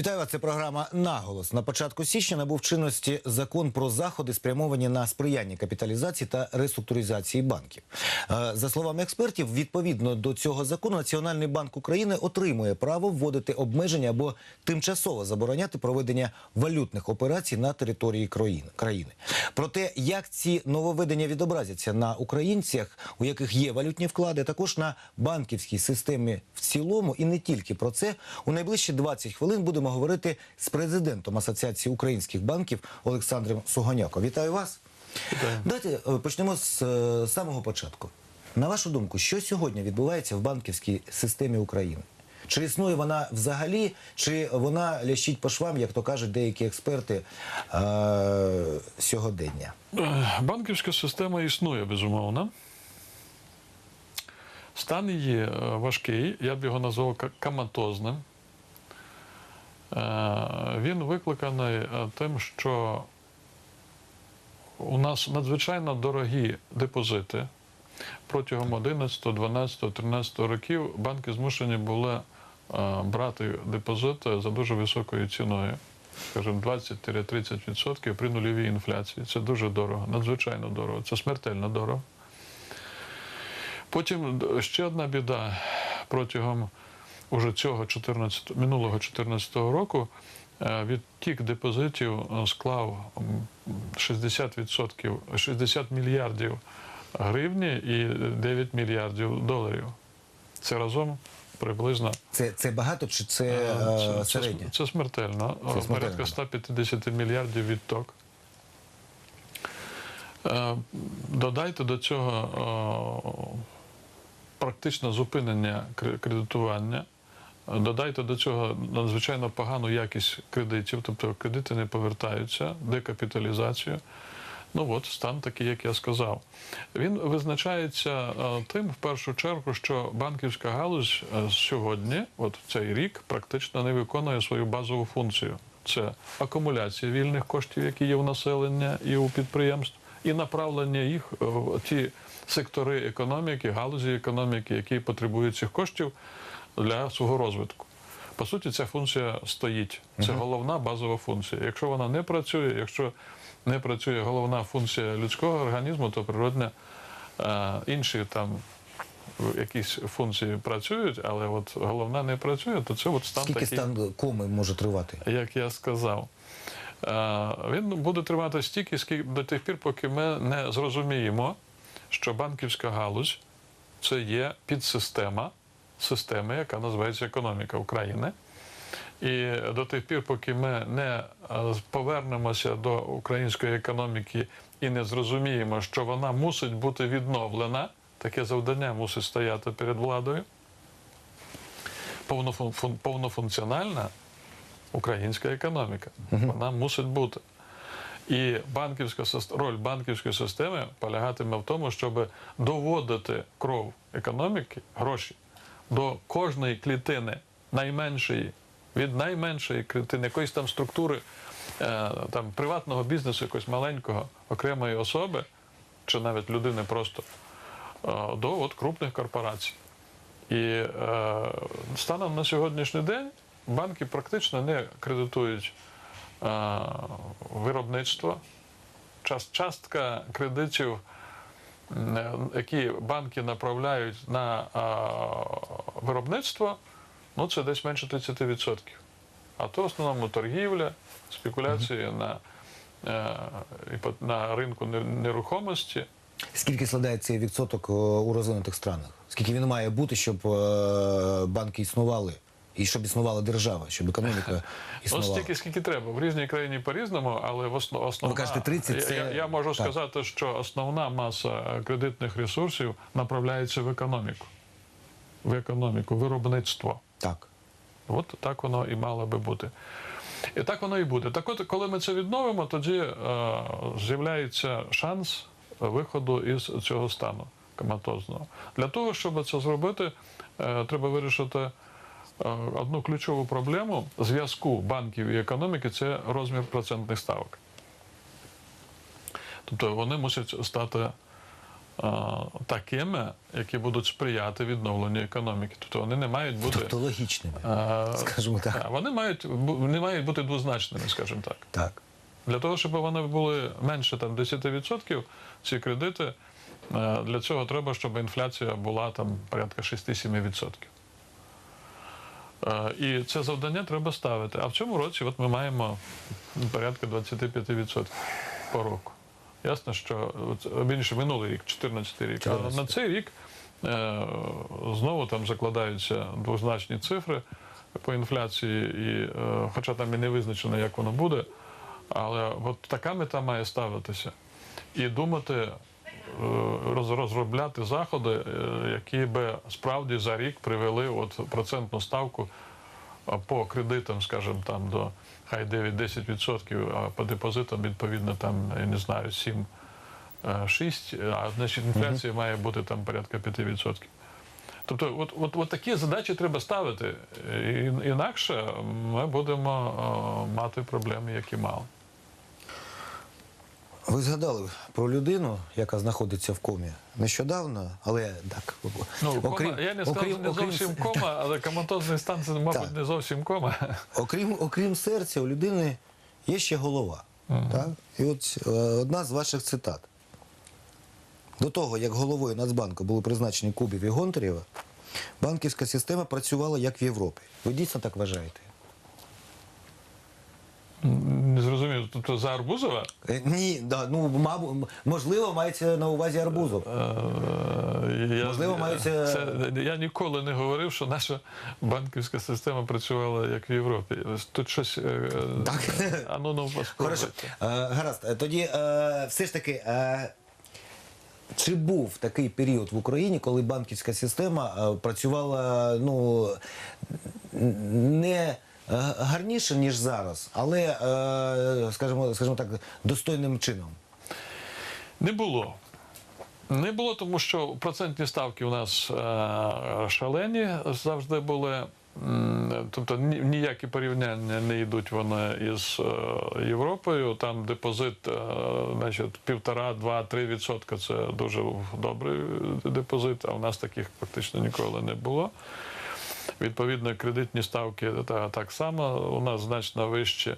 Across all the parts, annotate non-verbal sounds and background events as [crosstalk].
Вітаю вас. Це програма Наголос. На початку січня набув чинності закон про заходи, спрямовані на сприяння капіталізації та реструктуризації банків. Е, За словами експертів, відповідно до цього закону, Національний банк України отримує право вводити обмеження або тимчасово забороняти проведення валютних операцій на території країни. Про те, як ці нововведення відобразяться на українцях, у яких є валютні вклади, також на банківській системі в цілому, і не тільки про це, у найближчі 20 хвилин будемо говорити з президентом Асоціації українських банків Олександром Сугоняко. Вітаю вас. Вітаю. Давайте е, почнемо з е, самого початку. На вашу думку, що сьогодні відбувається в банківській системі України? Чи існує вона взагалі, чи вона лящить по швам, як то кажуть деякі експерти е- сьогодення? Е, Банківська система існує, безумовно. Стан її важкий, я б його назвав ка- каматозним. Е, Він викликаний е, тим, що у нас надзвичайно дорогі депозити. Протягом 11, 12, 13 років банки змушені були е, брати депозити за дуже високою ціною. Скажімо, 20-30% при нульовій інфляції. Це дуже дорого, надзвичайно дорого, це смертельно дорого. Потім ще одна біда протягом уже цього 14, минулого 2014 року е, відтік депозитів е, склав 60%, 60 мільярдів гривні і 9 мільярдів доларів. Це разом приблизно Це, це багато чи це, е, Це, це, це смертельно. Це смертельно, Порядка 150 мільярдів відток. Е, Додайте до цього практичне зупинення кредитування. Додайте до цього надзвичайно погану якість кредитів, тобто кредити не повертаються, декапіталізацію. Ну от стан такий, як я сказав. Він визначається е, тим, в першу чергу, що банківська галузь е, сьогодні, от цей рік, практично не виконує свою базову функцію. Це акумуляція вільних коштів, які є у населення і у підприємств, і направлення їх е, в ті сектори економіки, галузі економіки, які потребують цих коштів для свого розвитку. По суті, ця функція стоїть. Це головна базова функція. Якщо вона не працює, якщо не працює головна функція людського організму, то природне е, інші там якісь функції працюють, але от головна не працює, то це от стан Скільки такий, стан коми може тривати? як я сказав. Е, Він буде тривати стільки, скільки до тих пір, поки ми не зрозуміємо, що банківська галузь це є підсистема системи, яка називається економіка України. І до тих пір, поки ми не е, повернемося до української економіки і не зрозуміємо, що вона мусить бути відновлена, таке завдання мусить стояти перед владою. Повнофункціональна українська економіка. Вона мусить бути. І банківська роль банківської системи полягатиме в тому, щоб доводити кров економіки, гроші до кожної клітини найменшої, від найменшої клітини, якоїсь там структури е, там, приватного бізнесу, якогось маленького окремої особи, чи навіть людини просто е, до от, крупних корпорацій. І е, станом на сьогоднішній день банки практично не кредитують е, виробництво. Час, частка кредитів, е, які банки направляють на виробництво, ну це десь менше 30%. А то в основному торгівля, спекуляції на, е, на ринку нерухомості. Скільки складає цей відсоток е, у розвинутих странах? Скільки він має бути, щоб е, банки існували? І щоб існувала держава, щоб економіка [laughs] Ну, існувала? стільки, скільки треба. В різній країні по-різному, але в основ, основна... Ви кажете, 30 це- я, я можу так. сказати, що основна маса кредитних ресурсів направляється в економіку. В економіку, виробництво. Так. От так воно і мало би бути. І так воно і буде. Так от, коли ми це відновимо, тоді е, з'являється шанс виходу із цього стану коматозного. Для того, щоб це зробити, е, треба вирішити е, одну ключову проблему зв'язку банків і економіки це розмір процентних ставок. Тобто вони мусять стати такими, які будуть сприяти відновленню економіки. Тобто вони не мають бути. Тобто логічними, скажімо так. Вони мають не мають бути двозначними, скажімо так. Так. Для того, щоб вони були менше там 10%, ці кредити, е, для цього треба, щоб інфляція була там порядка 6-7%. Е, І це завдання треба ставити. А в цьому році от ми маємо порядка 25% по року. Ясно, що от, більше минулий рік, 14 рік. А на цей рік е, знову там закладаються двозначні цифри по інфляції, і, е, хоча там і не визначено, як воно буде. Але от така мета має ставитися. І думати, е, роз- розробляти заходи, е, які би справді за рік привели от процентну ставку по кредитам, скажімо, там до хай 9-10%, а по депозитам, відповідно, там, я не знаю, 7 е, 6, а значить інфляція має бути там порядка 5%. Тобто, от, от, от такі задачі треба ставити. І- Інакше ми будемо о, мати проблеми, які мали. Ви згадали про людину, яка знаходиться в комі нещодавно, але так. Ну, кома, я не сказав, не окрім, зовсім кома, [laughs] але коматозний стан це, мабуть, Так. не зовсім кома. окрім, окрім серця, у людини є ще голова. Так? І от е, одна з ваших цитат. До того, як головою Нацбанку були призначені Кубів і Гонтарєва, банківська система працювала як в Європі. Ви дійсно так вважаєте? Не зрозумів. Тобто за Арбузова? Е, Ні, да, ну, мабуть, можливо, мається на увазі Арбузов. Е, Я, Можливо, мається- це, я ніколи не говорив, що наша банківська система працювала як в Європі. Тут щось. е, Так. А ну ну Хорошо. поспробуйте. Е, гаразд. Е, Тоді е, все ж таки. Е, чи був такий період в Україні, коли банківська система е, працювала ну, н- не е, гарніше, ніж зараз, але, е, скажімо, скажімо так, достойним чином? Не було. Не було, тому що процентні ставки у нас е, шалені завжди були. Тобто ніякі порівняння не йдуть вони із е, Європою. Там депозит, е, значить, півтора, два, три відсотка це дуже добрий депозит, а у нас таких практично ніколи не було. Відповідно, кредитні ставки так само у нас значно вищі.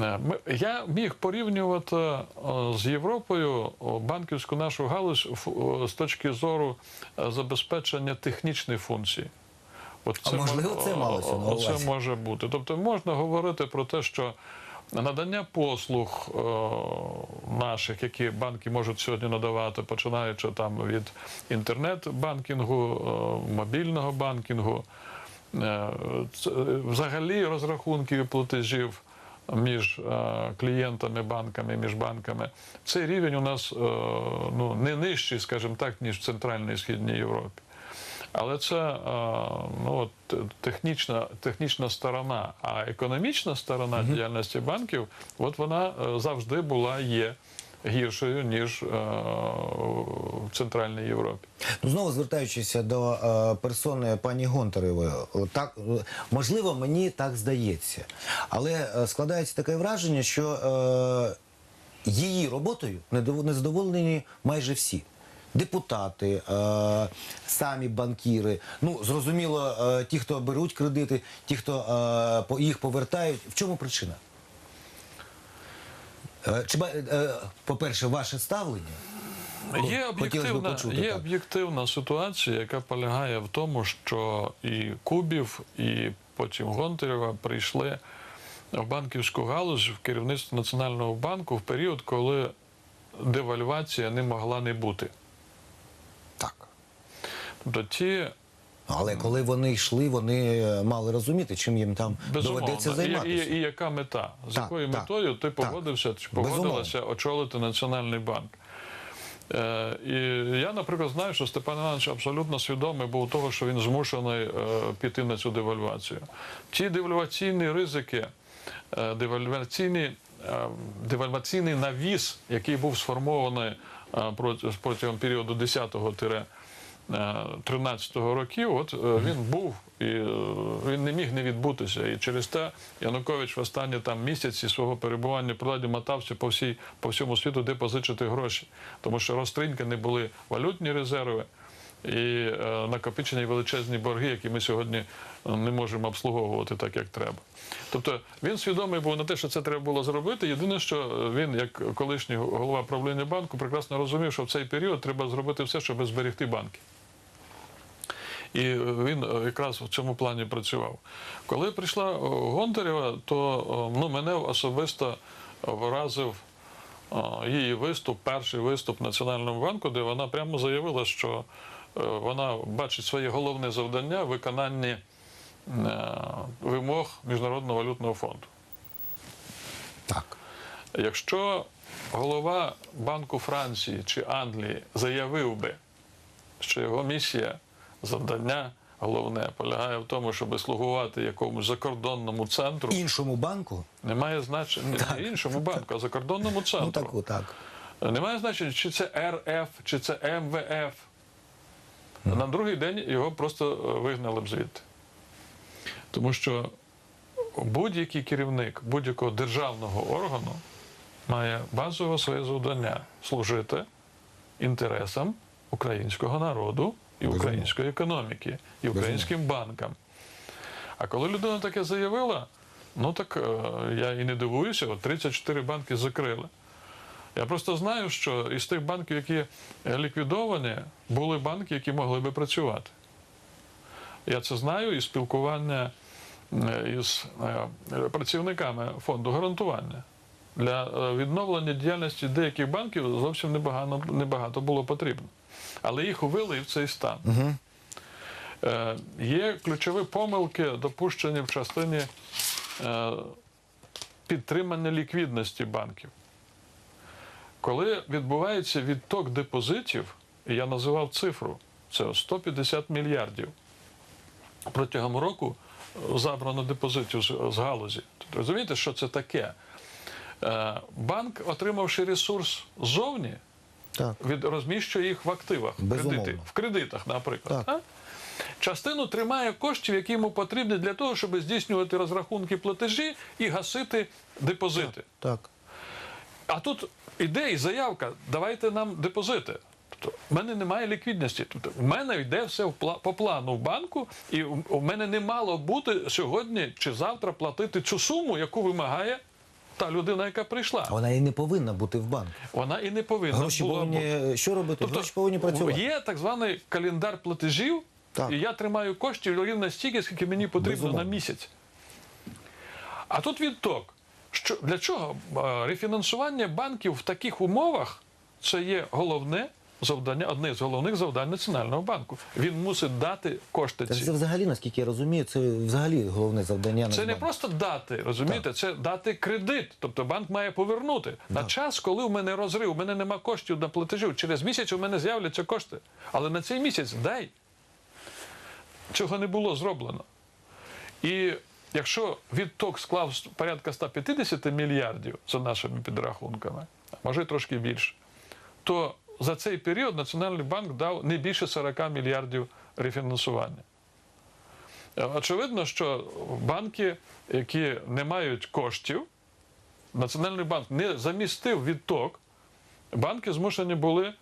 Е, Я міг порівнювати з Європою банківську нашу галузь з точки зору е, забезпечення технічних функцій. От А можливо, це малося? Це може бути. Тобто можна говорити про те, що надання послуг наших, які банки можуть сьогодні надавати, починаючи там від інтернет-банкінгу, мобільного банкінгу, е, е, взагалі розрахунків і платежів між е, клієнтами, банками, між банками. Цей рівень у нас е, ну, не нижчий, скажімо так, ніж в Центральній і Східній Європі. Але це е, ну, от, технічна, технічна сторона, а економічна сторона діяльності банків, от вона е, завжди була є гіршою, ніж е, в Центральній Європі. Ну, знову звертаючися до е, персони пані Гонтаревої, так можливо, мені так здається, але е, складається таке враження, що е, її роботою недов- незадоволені майже всі. Депутати, е, самі банкіри. Ну зрозуміло, е, ті, хто беруть кредити, ті, хто е, по- їх повертають. В чому причина? Е, Чи ба- е, по-перше, ваше ставлення? Є Хотілося б об'єктивна, почути, є так. об'єктивна ситуація, яка полягає в тому, що і Кубів, і потім Гонтарєва прийшли в банківську галузь в керівництво Національного банку в період, коли девальвація не могла не бути. Так. Тобто ті Але коли вони йшли, вони е, мали розуміти, чим їм там Безумовно. доведеться І, займатися. і, і яка мета? З Так, якою так, метою ти так. погодився чи Безумовно. погодилася очолити Національний банк? Е, і я, наприклад, знаю, що Степан Іванович абсолютно свідомий був того, що він змушений е, піти на цю девальвацію. Ті девальваційні ризики, е, девальваційні, е, девальваційний навіс, який був сформований протягом періоду 10-го 13-го років, от е, він був і е, він не міг не відбутися. І через те Янукович в останні там місяці свого перебування при владі мотався по всій по всьому світу, де позичити гроші, тому що розтринькані були валютні резерви. І е, накопичені величезні борги, які ми сьогодні е, не можемо обслуговувати так, як треба. Тобто він свідомий був на те, що це треба було зробити. Єдине, що е, він, як колишній голова правління банку, прекрасно розумів, що в цей період треба зробити все, щоб зберегти банки. І він якраз в цьому плані працював. Коли прийшла Гонтарєва, то ну, мене особисто вразив її виступ, перший виступ Національному банку, де вона прямо заявила, що вона бачить своє головне завдання в виконанні е, вимог Міжнародного валютного фонду. Так. Якщо голова Банку Франції чи Англії заявив би, що його місія, завдання головне полягає в тому, щоб слугувати якомусь закордонному центру, Іншому банку? немає значення не іншому банку, а закордонному центру. Ну так, так. Немає значення, чи це РФ, чи це МВФ. На другий день його просто е, вигнали б звідти. Тому що будь-який керівник будь-якого державного органу має базове своє завдання служити інтересам українського народу і української економіки, і українським банкам. А коли людина таке заявила, ну так е, я і не дивуюся, от 34 банки закрили. Я просто знаю, що із тих банків, які е, ліквідовані, були банки, які могли би працювати. Я це знаю із спілкування е, із е, працівниками фонду гарантування. Для е, відновлення діяльності деяких банків зовсім небагато, небагато було потрібно. Але їх увели в цей стан. Угу. Е, Є ключові помилки, допущені в частині е, підтримання ліквідності банків. Коли відбувається відток депозитів, і я називав цифру, це 150 мільярдів. Протягом року е, забрано депозитів з, галузі. Тобто, розумієте, що це таке? Е, Банк, отримавши ресурс ззовні, Так. від, розміщує їх в активах, Безумовно. кредити, в кредитах, наприклад. Так. Частину тримає коштів, які йому потрібні для того, щоб здійснювати розрахунки платежі і гасити депозити. Так. А тут іде і заявка: давайте нам депозити. Тобто, в мене немає ліквідності. Тобто, в мене йде все в пла- по плану в банку, і у у мене не мало бути сьогодні чи завтра платити цю суму, яку вимагає та людина, яка прийшла. Вона і не повинна бути в банку. Вона і не повинна Гроші була бути. повинні що робити? Тобто Гроші повинні працювати. Є так званий календар платежів, Так. і я тримаю коштів рівно стільки, скільки мені потрібно Безумовно. на місяць. А тут відток. Що, для чого? Рефінансування банків в таких умовах це є головне завдання, одне з головних завдань Національного банку. Він мусить дати кошти ці. Це взагалі, наскільки я розумію, це взагалі головне завдання. Це не просто дати, розумієте, це дати кредит. Тобто банк має повернути на час, коли у мене розрив, у мене нема коштів на платежів. Через місяць у мене з'являться кошти. Але на цей місяць дай. Цього не було зроблено. І якщо відток склав порядка 150 мільярдів за нашими підрахунками, може трошки більше, то за цей період Національний банк дав не більше 40 мільярдів рефінансування. Е, Очевидно, що банки, які не мають коштів, Національний банк не замістив відток, банки змушені були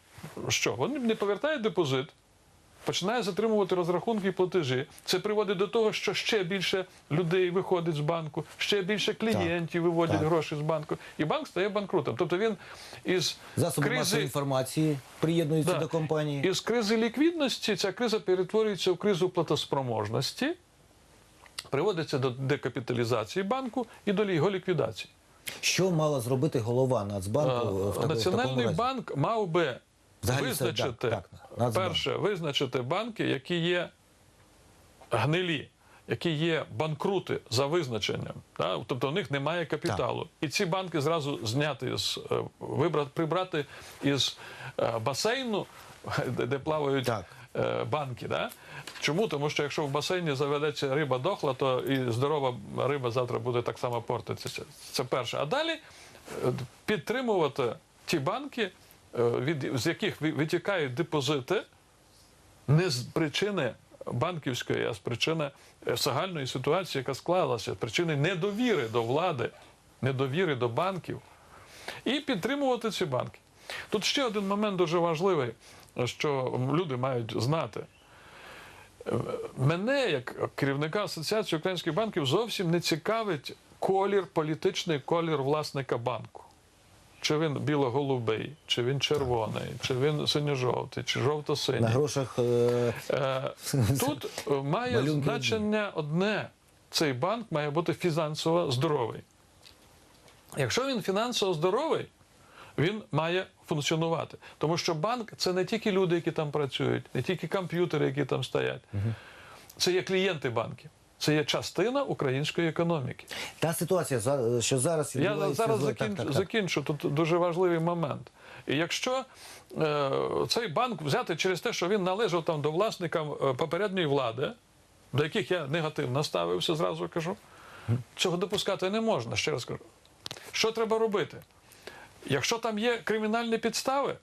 що? Вони не повертають депозит, починає затримувати розрахунки і платежі. Це приводить до того, що ще більше людей виходить з банку, ще більше клієнтів виводять так. гроші з банку, і банк стає банкрутом. Тобто він із Засоби кризи інформації приєднуються Да. до компанії. із кризи ліквідності ця криза перетворюється в кризу платоспроможності, приводиться до декапіталізації банку і до його ліквідації. Що мала зробити голова Нацбанку в, таку- в такому Національний разі? банк мав би Взагалі визначити, так, так, Нацбанк. перше, визначити банки, які є гнилі, які є банкрути за визначенням. Да? Тобто в них немає капіталу. І ці банки зразу зняти з е, вибрати, прибрати із е, басейну, де, де плавають Так. е, банки. Да? Чому? Тому що якщо в басейні заведеться риба дохла, то і здорова риба завтра буде так само портитися. Це, перше. А далі підтримувати ті банки, від, з яких ви- витікають депозити, не з причини банківської, а з причини е, загальної ситуації, яка склалася, з причини недовіри до влади, недовіри до банків, і підтримувати ці банки. Тут ще один момент дуже важливий, що люди мають знати. Е, Мене, як керівника Асоціації українських банків, зовсім не цікавить колір, політичний колір власника банку. Чи він біло-голубий, чи він червоний, чи він синьо-жовтий, чи жовто-синій. На грошах е, Е, Тут має значення одне: цей банк має бути фінансово здоровий. Якщо він фінансово здоровий, він має функціонувати. Тому що банк це не тільки люди, які там працюють, не тільки комп'ютери, які там стоять. Це є клієнти банків. Це є частина української економіки. та ситуація, що зараз Я зараз закінчу, так, так, закінчу. Тут дуже важливий момент. І якщо е, цей банк взяти через те, що він належав там до власникам е, попередньої влади, до яких я негативно ставився, зразу кажу, цього допускати не можна, ще раз кажу. Що треба робити? Якщо там є кримінальні підстави,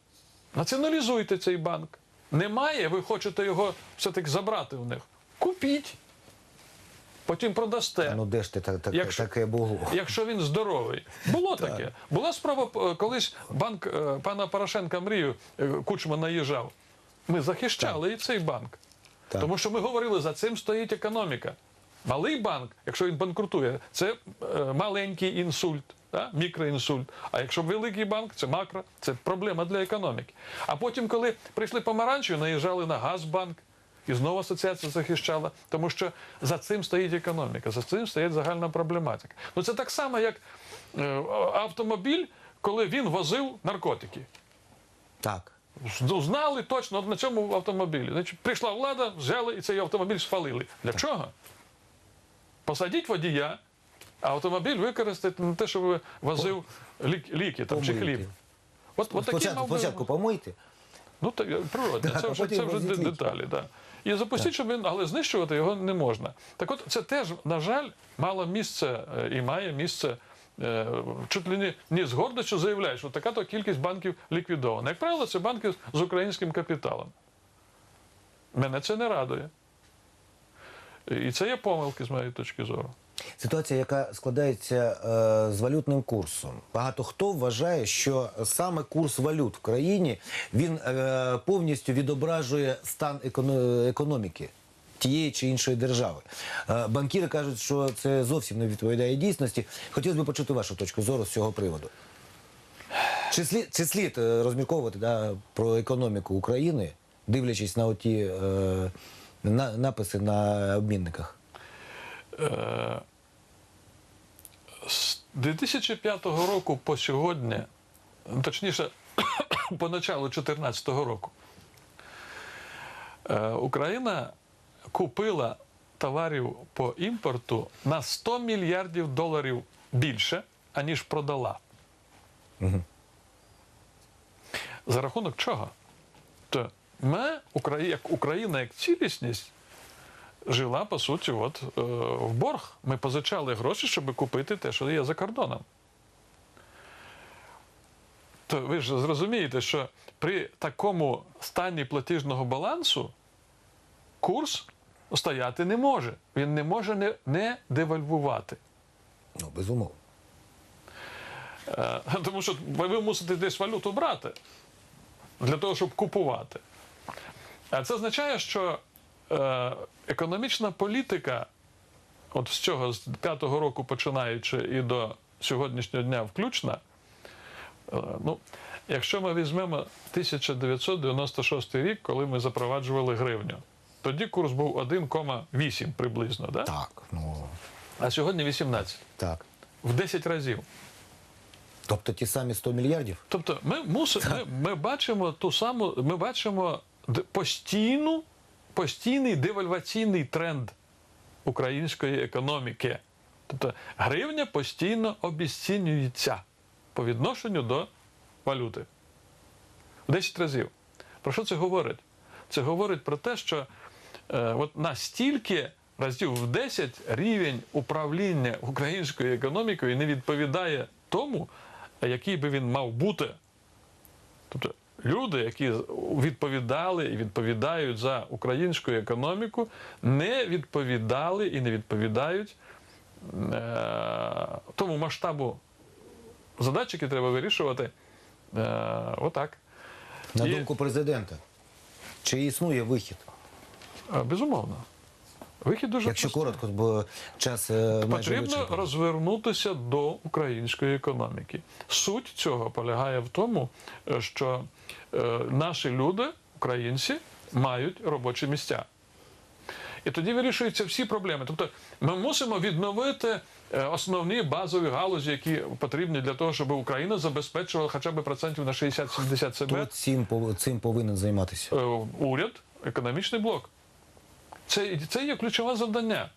націоналізуйте цей банк. Немає, ви хочете його все-таки забрати в них. Купіть. Потім продасте. Ну де ж ти так, так, Якщо- таке було? Якщо він здоровий, було таке. Була справа е, колись банк е, пана Порошенка мрію е, Кучма наїжджав. Ми захищали і цей банк. Так. Тому що ми говорили, за цим стоїть економіка. Малий банк, якщо він банкрутує, це маленький інсульт, да? мікроінсульт. А якщо великий банк, це макро, це проблема для економіки. А потім, коли прийшли помаранчеві, наїжджали на Газбанк. І знову асоціація захищала, тому що за цим стоїть економіка, за цим стоїть загальна проблематика. Ну це так само, як е, автомобіль, коли він возив наркотики. Так. Ну, Знали точно на цьому автомобілі. Значить, прийшла влада, взяли і цей автомобіль спалили. Для чого? Посадіть водія, а автомобіль використати на те, щоб возив лік- ліки там, чи хліб. От, от Спочатку, мав спочатку помийте. Ну, так, е, природне, Так, це вже, це вже деталі. Да. І запустіть, щоб він, але знищувати його не можна. Так от, це теж, на жаль, мало місце е, і має місце. е, Чуть ли не, не з гордостю заявляє, що така то кількість банків ліквідована. Як правило, це банки з українським капіталом. Мене це не радує. І це є помилки з моєї точки зору. Ситуація, яка складається е, з валютним курсом. Багато хто вважає, що саме курс валют в країні він е, повністю відображує стан еконо- економіки. Тієї чи іншої держави. Е, банкіри кажуть, що це зовсім не відповідає дійсності. Хотілося б почути вашу точку зору з цього приводу. Чи слід, чи слід е, розмірковувати да, про економіку України, дивлячись на оті е, на, написи на обмінниках? Е, З 2005 року по сьогодні, ну, точніше, [coughs] по началу 2014 року, е, Україна купила товарів по імпорту на 100 мільярдів доларів більше, аніж продала. За рахунок чого? То ми, як Україна як цілісність, жила, по суті, от, е, в борг. Ми позичали гроші, щоб купити те, що є за кордоном. То ви ж зрозумієте, що при такому стані платіжного балансу курс стояти не може. Він не може не, не девальвувати. Ну, безумовно. Е, Тому що ви мусите десь валюту брати для того, щоб купувати. А це означає, що економічна політика, от з цього з п'ятого року починаючи і до сьогоднішнього дня включно, е, ну, якщо ми візьмемо 1996 рік, коли ми запроваджували гривню, тоді курс був 1,8 приблизно, да? Так, ну а сьогодні 18. так. В 10 разів. Тобто ті самі 100 мільярдів? Тобто ми мусимо, ми, ми бачимо ту саму, ми бачимо постійну, постійний девальваційний тренд української економіки. Тобто гривня постійно обіцінюється по відношенню до валюти. В 10 разів. Про що це говорить? Це говорить про те, що е, от настільки разів в 10 рівень управління українською економікою не відповідає тому, який би він мав бути. Тобто люди, які відповідали і відповідають за українську економіку, не відповідали і не відповідають е, тому масштабу задач, які треба вирішувати. Е, отак. На І- думку президента, чи існує вихід? Е, Безумовно. Вихід дуже Якщо простий. коротко, бо час е, майже Потрібно вичерпаний. розвернутися до української економіки. Суть цього полягає в тому, е, що е, наші люди, українці, мають робочі місця. І тоді вирішуються всі проблеми. Тобто ми мусимо відновити основні базові галузі, які потрібні для того, щоб Україна забезпечувала хоча б процентів на 60-70 себе. Хто цим, цим повинен займатися? Уряд, економічний блок. Це, це є ключове завдання.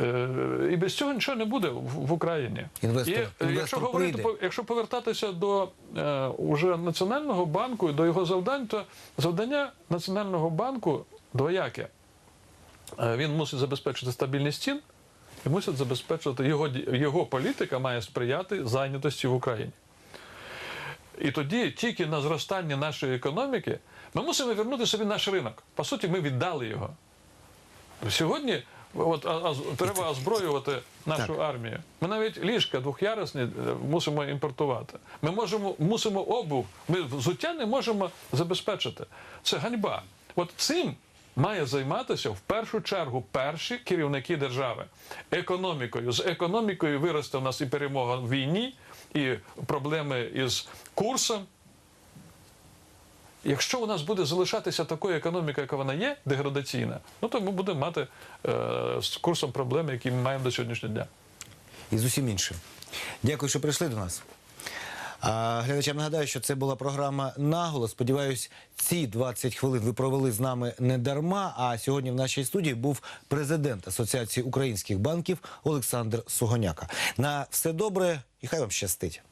Е, І без цього нічого не буде в, в Україні. Інвестор- і, е, інвестор якщо, говорити, прийде. якщо повертатися до е, уже Національного банку і до його завдань, то завдання Національного банку двояке. Е, Він мусить забезпечити стабільність цін і мусить забезпечувати його, його політика має сприяти зайнятості в Україні. І тоді тільки на зростання нашої економіки ми мусимо вернути собі наш ринок. По суті, ми віддали його. Сьогодні от, а, а, треба озброювати нашу Так. армію. Ми навіть ліжка двохярусні е, мусимо імпортувати. Ми можемо, мусимо обув, ми взуття не можемо забезпечити. Це ганьба. От цим має займатися в першу чергу перші керівники держави економікою. З економікою виросте в нас і перемога в війні, і проблеми із курсом. Якщо у нас буде залишатися такою економікою, яка вона є, деградаційна, ну то ми будемо мати е, з курсом проблеми, які ми маємо до сьогоднішнього дня. І з усім іншим. Дякую, що прийшли до нас. А, глядачам нагадаю, що це була програма наголос. Сподіваюсь, ці 20 хвилин ви провели з нами не дарма. А сьогодні в нашій студії був президент Асоціації українських банків Олександр Сугоняка. На все добре і хай вам щастить.